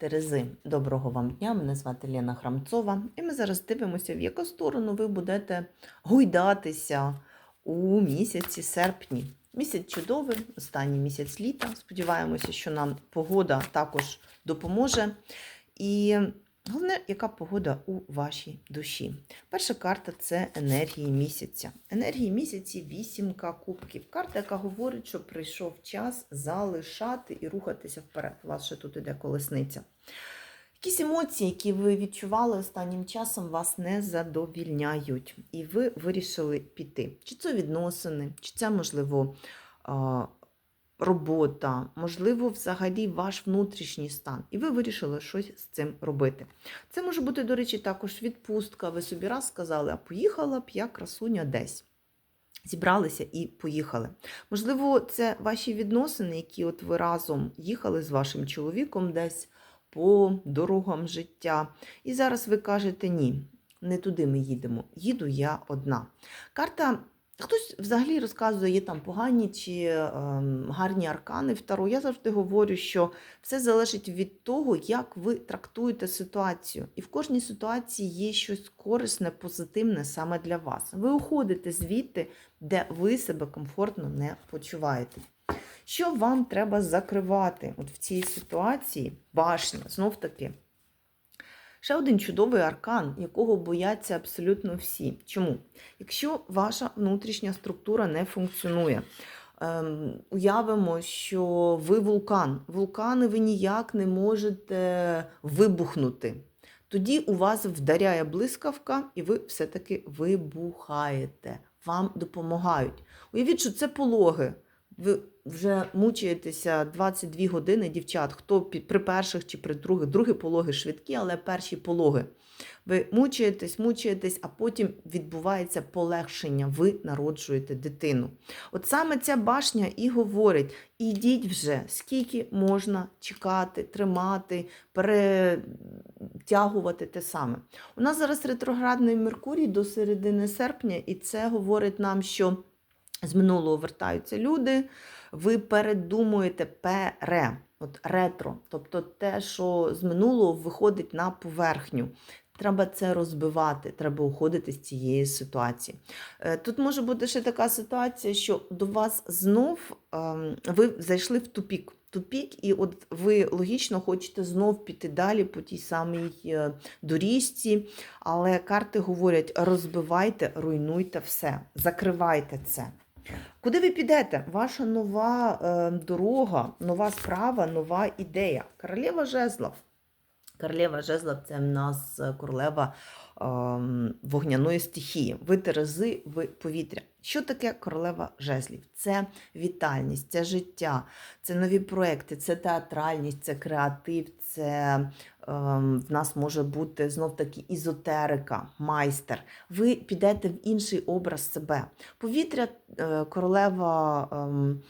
Терези, доброго вам дня! Мене звати Лена Храмцова, і ми зараз дивимося, в яку сторону ви будете гойдатися у місяці серпні. Місяць чудовий, останній місяць літа. Сподіваємося, що нам погода також допоможе. І головне, яка погода у вашій душі. Перша карта це енергії місяця. Енергії місяці вісімка кубків. Карта, яка говорить, що прийшов час залишати і рухатися вперед. У вас ще тут іде колесниця. Якісь емоції, які ви відчували останнім часом, вас не задовільняють, і ви вирішили піти. Чи це відносини, чи це, можливо, робота, можливо, взагалі ваш внутрішній стан. І ви вирішили щось з цим робити. Це може бути, до речі, також відпустка. Ви собі раз сказали, а поїхала б я красуня десь. Зібралися і поїхали. Можливо, це ваші відносини, які от ви разом їхали з вашим чоловіком десь по дорогам життя. І зараз ви кажете ні, не туди ми їдемо. Їду я одна. Карта. Хтось взагалі розказує, є там погані чи ем, гарні аркани в Таро. Я завжди говорю, що все залежить від того, як ви трактуєте ситуацію. І в кожній ситуації є щось корисне, позитивне саме для вас. Ви уходите звідти, де ви себе комфортно не почуваєте. Що вам треба закривати от в цій ситуації? Башня, знов таки. Ще один чудовий аркан, якого бояться абсолютно всі. Чому? Якщо ваша внутрішня структура не функціонує, ем, уявимо, що ви вулкан. Вулкани ви ніяк не можете вибухнути. Тоді у вас вдаряє блискавка, і ви все-таки вибухаєте. Вам допомагають. Уявіть, що це пологи. Ви вже мучаєтеся 22 години, дівчат, хто при перших чи при других, другі пологи швидкі, але перші пологи. Ви мучаєтесь, мучаєтесь, а потім відбувається полегшення, ви народжуєте дитину. От саме ця башня і говорить: ідіть вже, скільки можна чекати, тримати, перетягувати те саме. У нас зараз ретроградний Меркурій до середини серпня, і це говорить нам, що з минулого вертаються люди, ви передумуєте пере, от ретро, тобто те, що з минулого виходить на поверхню. Треба це розбивати, треба уходити з цієї ситуації. Е, Тут може бути ще така ситуація, що до вас знов ем, ви зайшли в тупік. Тупік, і от ви логічно хочете знов піти далі по тій самій е, доріжці, але карти говорять: розбивайте, руйнуйте все, закривайте це. Куди ви підете? Ваша нова е, дорога, нова справа, нова ідея. Королева жезлов. Королева жезлов це в нас е, королева вогняної стихії. Ви терези, ви повітря. Що таке королева жезлів? Це вітальність, це життя, це нові проекти, це театральність, це креатив, це ем, в нас може бути знов таки ізотерика, майстер. Ви підете в інший образ себе. Повітря, е, королева. ем,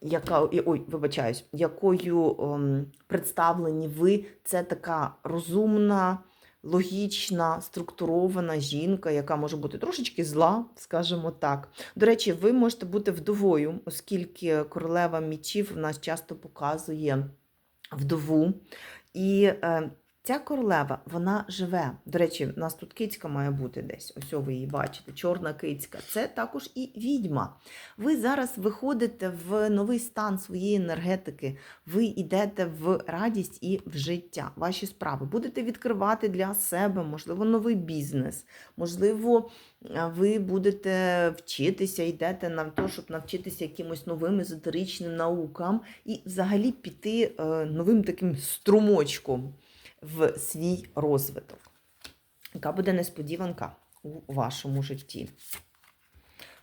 яка, ой, вибачаюсь, якою ем, представлені ви, це така розумна, логічна, структурована жінка, яка може бути трошечки зла, скажімо так. До речі, ви можете бути вдовою, оскільки королева мічів в нас часто показує вдову. І е, ця королева, вона живе. До речі, в нас тут кицька має бути десь. Ось ви її бачите, чорна кицька. Це також і відьма. Ви зараз виходите в новий стан своєї енергетики. Ви йдете в радість і в життя. Ваші справи будете відкривати для себе, можливо, новий бізнес, можливо. Ви будете вчитися, йдете на те, щоб навчитися якимось новим езотеричним наукам і взагалі піти е, новим таким струмочком в свій розвиток. Яка буде несподіванка у вашому житті?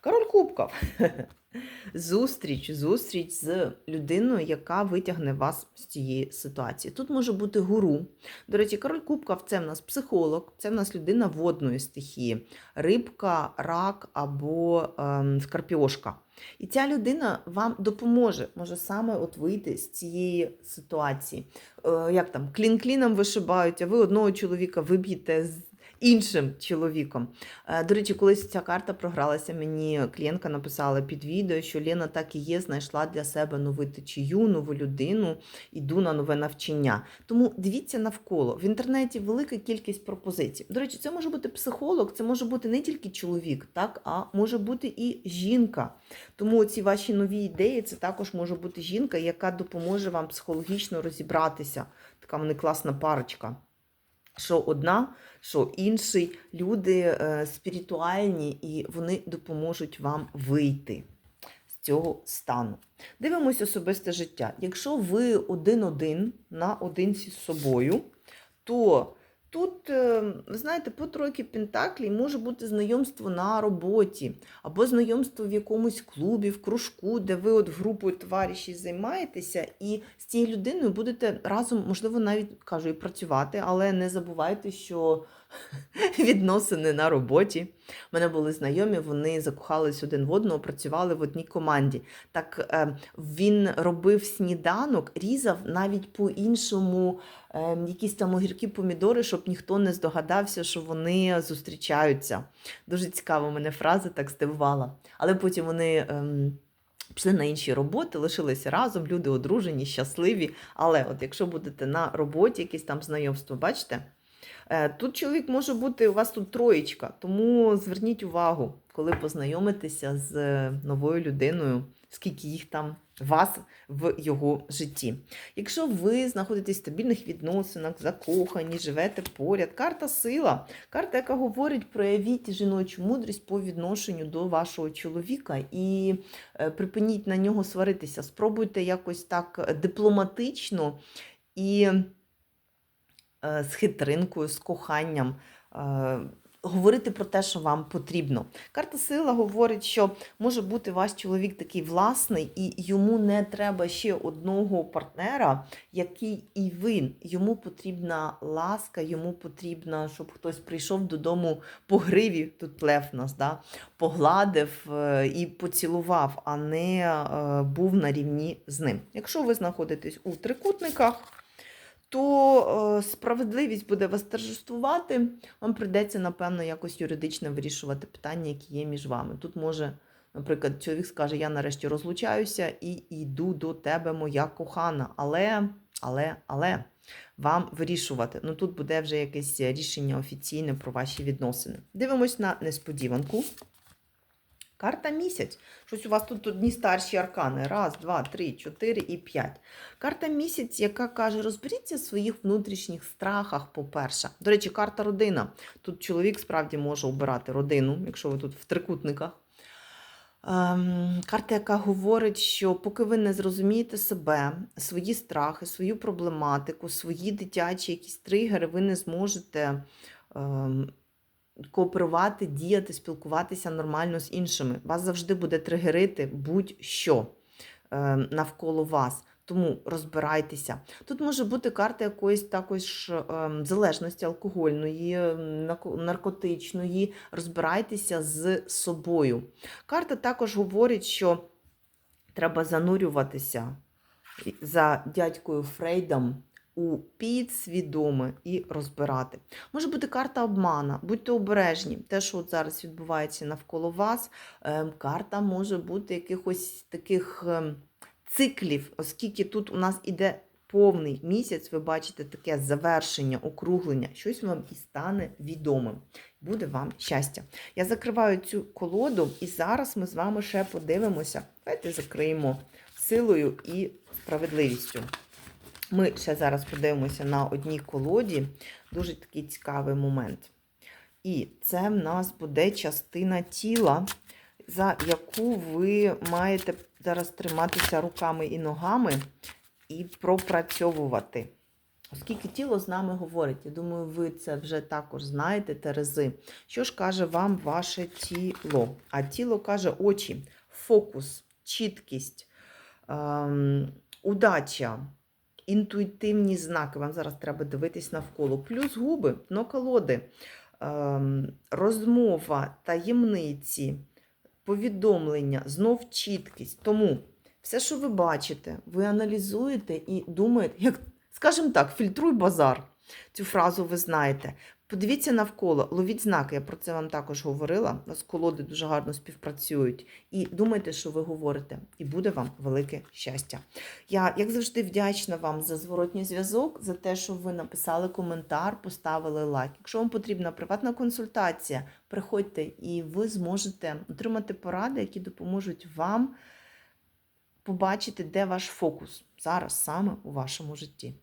Король Кубков. Зустріч, зустріч з людиною, яка витягне вас з цієї ситуації. Тут може бути гуру. До речі, король Кубков це в нас психолог, це в нас людина водної стихії, рибка, рак або ем, скорпіошка. І ця людина вам допоможе, може саме от вийти з цієї ситуації. Е, як там, клін кліном вишибають, а ви одного чоловіка виб'єте з іншим чоловіком. Е, До речі, колись ця карта програлася, мені клієнтка написала під відео, що Лена так і є, знайшла для себе нову течію, нову людину, іду на нове навчання. Тому дивіться навколо. В інтернеті велика кількість пропозицій. До речі, це може бути психолог, це може бути не тільки чоловік, так, а може бути і жінка. Тому ці ваші нові ідеї це також може бути жінка, яка допоможе вам психологічно розібратися. Така вони класна парочка. Що одна, що інший, люди е, спіритуальні, і вони допоможуть вам вийти з цього стану. Дивимось особисте життя. Якщо ви один-один наодинці з собою, то тут, е, ви знаєте, по тройки Пентаклій може бути знайомство на роботі, або знайомство в якомусь клубі, в кружку, де ви от групою товаришів займаєтеся, і з цією людиною будете разом, можливо, навіть кажу, і працювати, але не забувайте, що відносини на роботі. Мене були знайомі, вони закохались один в одного, працювали в одній команді. Так е, він робив сніданок, різав навіть по-іншому е, якісь там огірки, помідори, щоб ніхто не здогадався, що вони зустрічаються. Дуже цікаво, мене фраза так здивувала. Але потім вони. ем, Пішли на інші роботи, лишилися разом, люди одружені, щасливі. Але от якщо будете на роботі, якісь там знайомства, бачите, Тут чоловік може бути, у вас тут троєчка, тому зверніть увагу, коли познайомитеся з е, новою людиною, скільки їх там вас в його житті. Якщо ви знаходитесь в стабільних відносинах, закохані, живете поряд, карта сила, карта, яка говорить, проявіть жіночу мудрість по відношенню до вашого чоловіка і е, припиніть на нього сваритися. Спробуйте якось так дипломатично і е, з хитринкою, з коханням. е, Говорити про те, що вам потрібно. Карта сила говорить, що може бути ваш чоловік такий власний, і йому не треба ще одного партнера, який і він. Йому потрібна ласка, йому потрібно, щоб хтось прийшов додому по гриві, тут лев нас, да? погладив е, і поцілував, а не е, був на рівні з ним. Якщо ви знаходитесь у трикутниках, то е, справедливість буде вас торжествувати, вам прийдеться, напевно, якось юридично вирішувати питання, які є між вами. Тут може, наприклад, чоловік скаже: Я нарешті розлучаюся і йду до тебе, моя кохана. Але, але, але вам вирішувати. Ну тут буде вже якесь рішення офіційне про ваші відносини. Дивимось на несподіванку. Карта місяць. Щось у вас тут одні старші аркани. Раз, два, три, чотири і п'ять. Карта місяць, яка каже, розберіться в своїх внутрішніх страхах, по-перше. До речі, карта родина. Тут чоловік справді може обирати родину, якщо ви тут в трикутниках. Ем, карта, яка говорить, що поки ви не зрозумієте себе, свої страхи, свою проблематику, свої дитячі якісь тригери, ви не зможете ем, кооперувати, діяти, спілкуватися нормально з іншими. Вас завжди буде тригерити будь-що е, навколо вас. Тому розбирайтеся. Тут може бути карта якоїсь також е, залежності алкогольної, наркотичної. Розбирайтеся з собою. Карта також говорить, що треба занурюватися за дядькою Фрейдом у підсвідоме і розбирати. Може бути карта обмана, будьте обережні. Те, що от зараз відбувається навколо вас, ем, карта може бути якихось таких ем, циклів, оскільки тут у нас іде повний місяць, ви бачите таке завершення, округлення, щось вам і стане відомим. Буде вам щастя. Я закриваю цю колоду, і зараз ми з вами ще подивимося. Давайте закриємо силою і справедливістю. Ми ще зараз подивимося на одній колоді. Дуже такий цікавий момент. І це в нас буде частина тіла, за яку ви маєте зараз триматися руками і ногами і пропрацьовувати. Оскільки тіло з нами говорить, я думаю, ви це вже також знаєте, Терези. Що ж каже вам ваше тіло? А тіло каже очі, фокус, чіткість, ем, удача, інтуїтивні знаки. Вам зараз треба дивитись навколо. Плюс губи, но колоди, ем, розмова, таємниці, повідомлення, знов чіткість. Тому все, що ви бачите, ви аналізуєте і думаєте, як, скажімо так, фільтруй базар. Цю фразу ви знаєте. Подивіться навколо, ловіть знаки, я про це вам також говорила. У нас колоди дуже гарно співпрацюють. І думайте, що ви говорите, і буде вам велике щастя. Я, як завжди, вдячна вам за зворотній зв'язок, за те, що ви написали коментар, поставили лайк. Якщо вам потрібна приватна консультація, приходьте і ви зможете отримати поради, які допоможуть вам побачити, де ваш фокус зараз саме у вашому житті.